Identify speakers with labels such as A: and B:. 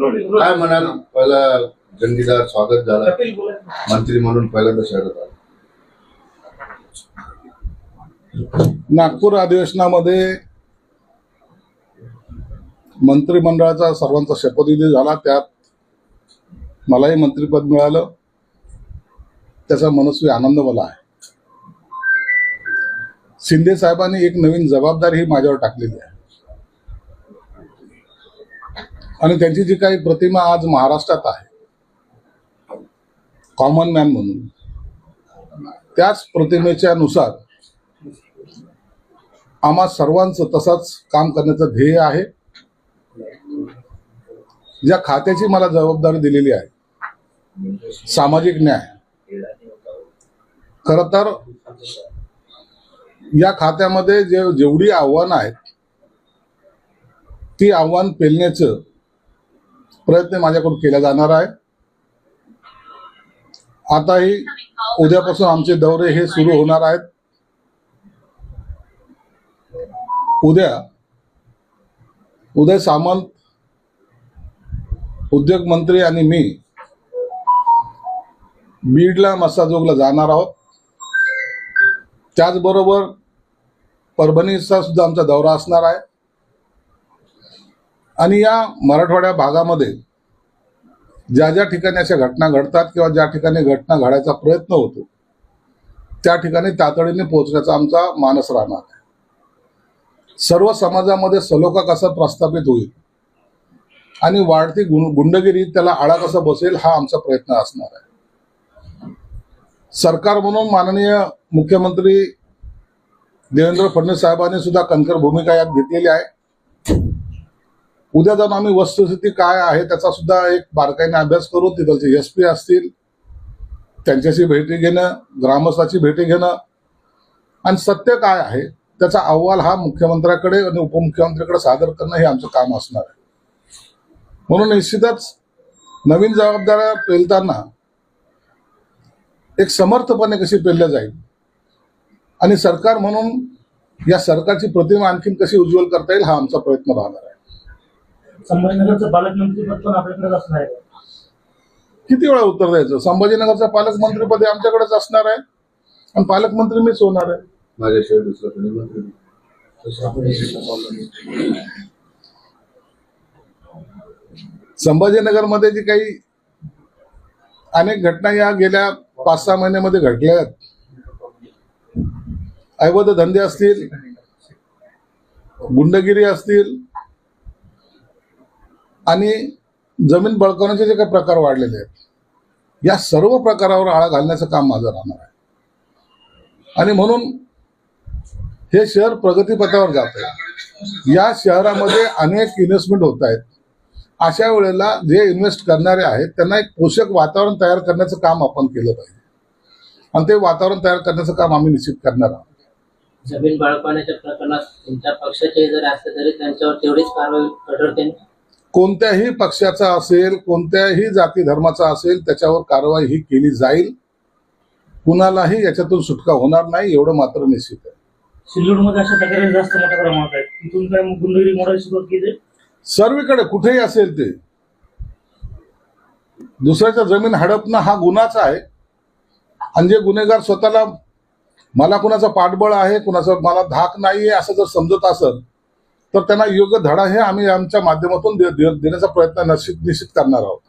A: काय म्हणाल? पहिला जंगीदार स्वागत झालं. मंत्री म्हणून पहिल्यांदा शहरात आला.
B: नागपूर अधिवेशनामध्ये मंत्रिमंडळाचा सर्वांचा शपथविधी झाला. त्यात मलाही मंत्रिपद मिळालं. त्याचा मनस्वी आनंद मला आहे. शिंदे साहेबांनी एक नवीन जबाबदारी ही माझ्यावर टाकलेली आहे. आणि त्यांची जी काही प्रतिमा आज महाराष्ट्रात आहे कॉमन मॅन म्हणून त्याच प्रतिमेच्या नुसार आम्हा सर्वांचं तसंच काम करण्याचं ध्येय आहे. ज्या खात्याची मला जबाबदारी दिलेली आहे सामाजिक न्याय. खर तर या खात्यामध्ये जे जेवढी आव्हानं आहेत ती आव्हान पेलण्याचं प्रयत्न माझ्याकडून केला जाणार आहे. आताही उद्यापासून आमचे दौरे हे सुरू होणार आहेत. उद्या उदय सामंत उद्योग मंत्री आणि मी बीडला मस्साजोगला जाणार आहोत. त्याचबरोबर परभणीचा सुद्धा आमचा दौरा असणार आहे. आणि या मराठवाड्या भागामध्ये ज्या ज्या ठिकाणी अशा घटना घडतात किंवा ज्या ठिकाणी घटना घडायचा प्रयत्न होतो त्या ठिकाणी तातडीने पोहोचण्याचा आमचा मानस राहणार आहे. सर्व समाजामध्ये सलोखा कसा प्रस्थापित होईल आणि वाढती गुंडगिरी त्याला आळा कसा बसेल हा आमचा प्रयत्न असणार आहे. सरकार म्हणून माननीय मुख्यमंत्री देवेंद्र फडणवीस साहेबांनी सुद्धा कणखर भूमिका यात घेतलेली आहे. उद्या जाऊन आम्ही वस्तुस्थिती काय आहे त्याचा सुद्धा एक बारकाईने अभ्यास करू तिथलचे एस पी असतील त्यांच्याशी भेटी घेणं ग्रामस्थाची भेटी घेणं. आणि सत्य काय आहे त्याचा अहवाल हा मुख्यमंत्र्याकडे आणि उपमुख्यमंत्र्याकडे सादर करणं हे आमचं काम असणार आहे. म्हणून निश्चितच नवीन जबाबदाऱ्या पेलताना एक समर्थपणे कशी पेलल्या जाईल? आणि सरकार म्हणून या सरकारची प्रतिमा आणखीन कशी उज्ज्वल करता येईल हा आमचा प्रयत्न राहणार आहे.
C: संभाजीनगरचं पालकमंत्रीपद पण आपल्याकडे असणार आहे.
B: किती वेळा उत्तर द्यायचं? संभाजीनगरचं पालकमंत्रीपद हे आमच्याकडेच असणार आहे. आणि पालकमंत्री मीच होणार आहे.
A: माझ्याशिवाय दुसरा कोणी मंत्री नाही.
B: संभाजीनगरमध्ये जी काही अनेक घटना या गेल्या पाच सहा महिन्यामध्ये घडल्या आहेत. अवैध धंदे असतील गुंडगिरी असतील आणि जमीन बळकावण्याचे जे काही प्रकार वाढलेले आहेत या सर्व प्रकारावर आळा घालण्याचं काम माझं राहणार आहे. आणि म्हणून हे शहर प्रगतीपथावर जात आहे. या शहरामध्ये अनेक इन्व्हेस्टमेंट होत आहेत. अशा वेळेला जे इन्व्हेस्ट करणारे आहेत त्यांना एक पोषक वातावरण तयार करण्याचं काम आपण केलं पाहिजे. आणि ते वातावरण तयार करण्याचं काम आम्ही निश्चित करणार आहोत.
D: जमीन बाळगण्याच्या प्रकरणात तुमच्या पक्षाचे जरी असते तरी त्यांच्यावर तेवढीच कारवाई कठोरतेने
B: कोणत्याही पक्षाचा असेल कोणत्याही जाती धर्माचा असेल त्याच्यावर कारवाई ही केली जाईल. कुणालाही याच्यातून सुटका होणार नाही एवढं मात्र निश्चित आहे.
C: सिल्लोडमध्ये अशा तक्रारी जास्त मोठ्या प्रमाणात आहेत. तिथून काय मग गुंडगिरी मोडायला सुरुवात केली
B: सर्वीकडे कुठेही असेल ते दुसऱ्याच्या जमीन हडपणं हा गुन्हाच आहे. आणि जे गुन्हेगार स्वतःला मला कुणाचं पाठबळ आहे कुणाचं मला धाक नाही आहे असं जर समजत असेल तर त्यांना योग्य धडा हे आम्ही आमच्या माध्यमातून दे- देण्याचा प्रयत्न निश्चित निश्चित करणार आहोत.